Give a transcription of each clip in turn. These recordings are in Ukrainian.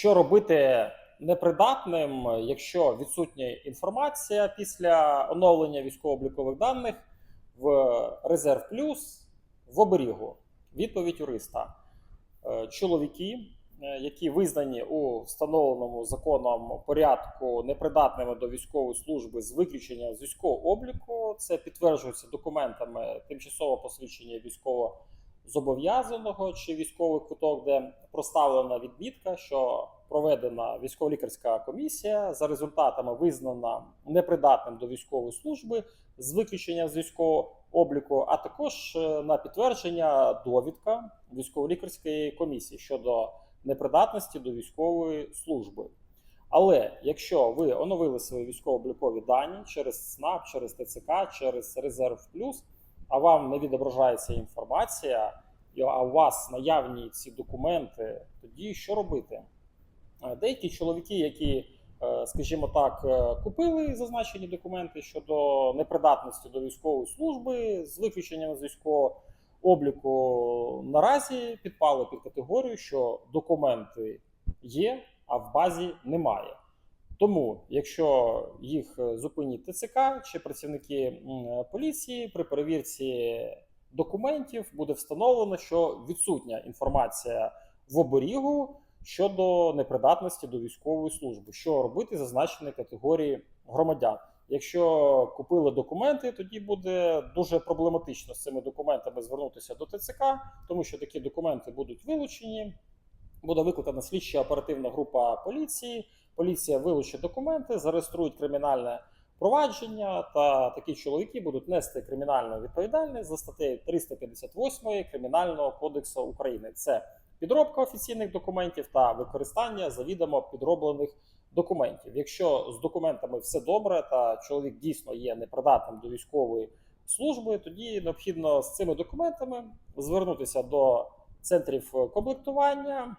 Що робити непридатним, якщо відсутня інформація після оновлення військово-облікових даних в резерв плюс в оберігу? Відповідь юриста. Е, Чоловіки, е, які визнані у встановленому законом порядку непридатними до військової служби з виключенням з військового обліку, це підтверджується документами тимчасово посвідчення військово зобов'язаного чи військовий квиток, де проставлена відмітка, що проведена військово-лікарська комісія за результатами визнана непридатним до військової служби з виключенням з військового обліку, а також е, на підтвердження довідка військово-лікарської комісії щодо непридатності до військової служби. Але якщо ви оновили свої військово-облікові дані через СНАП, через ТЦК, через Резерв Плюс, а вам не відображається інформація, а у вас наявні ці документи, тоді що робити? Е, Деякі чоловіки, які, е, скажімо так, е, купили зазначені документи щодо непридатності до військової служби з виключенням з військового обліку, наразі підпали під категорію, що документи є, а в базі немає. Тому, якщо їх е, зупинить ТЦК чи працівники поліції при перевірці документів буде встановлено, що відсутня інформація в оберігу щодо непридатності до військової служби. Що робити зазначені категорії громадян? Якщо купили документи, тоді буде дуже проблематично з цими документами звернутися до ТЦК, тому що такі документи будуть вилучені. Буде викликана слідча оперативна група поліції. Поліція вилучить документи, зареєструють кримінальне провадження, та такі чоловіки будуть нести кримінальну відповідальність за статтею 358 Кримінального кодексу України. Це підробка офіційних документів та використання завідомо підроблених документів. Якщо з документами все добре, та чоловік дійсно є непридатним до військової служби, тоді необхідно з цими документами звернутися до центрів комплектування.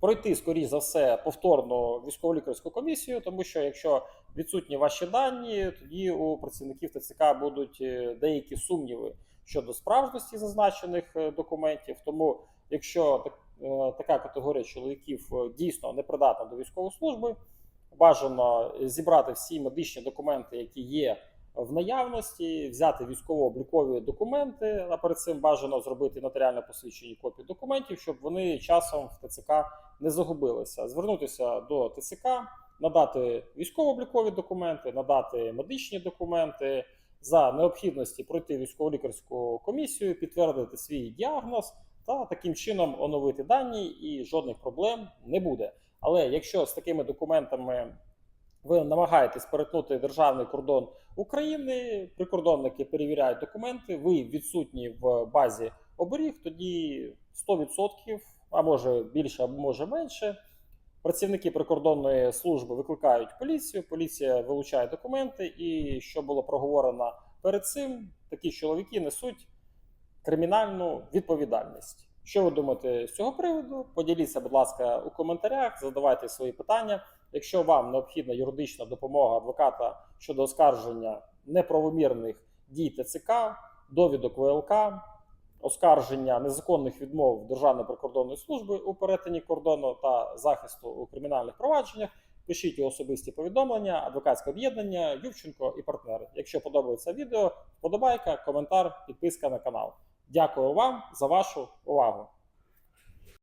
Пройти, скоріш за все, повторну військово-лікарську комісію, тому що якщо відсутні ваші дані, тоді у працівників ТЦК будуть е, деякі сумніви щодо справжності зазначених е, документів. Тому, якщо е, така категорія чоловіків дійсно непридатна до військової служби, бажано зібрати всі медичні документи, які є в наявності, взяти військово-облікові документи, а перед цим бажано зробити нотаріально посвідчені копії документів, щоб вони часом в ТЦК не загубилися. Звернутися до ТЦК, надати військово-облікові документи, надати медичні документи, за необхідності пройти військово-лікарську комісію, підтвердити свій діагноз та таким чином оновити дані, і жодних проблем не буде. Але якщо з такими документами ви намагаєтесь перетнути державний кордон України, прикордонники перевіряють документи, ви відсутні в базі оберіг, тоді 100%, а може більше, або може менше. Працівники прикордонної служби викликають поліцію, поліція вилучає документи, і що було проговорено перед цим, такі чоловіки несуть кримінальну відповідальність. Що ви думаєте з цього приводу? Поділіться, будь ласка, у коментарях, задавайте свої питання. Якщо вам необхідна юридична допомога адвоката щодо оскарження неправомірних дій ТЦК, довідок ВЛК, оскарження незаконних відмов Державної прикордонної служби у перетині кордону та захисту у кримінальних провадженнях, пишіть особисті повідомлення, адвокатське об'єднання, Ювченко і партнери. Якщо подобається відео, вподобайка, коментар, підписка на канал. Дякую вам за вашу увагу.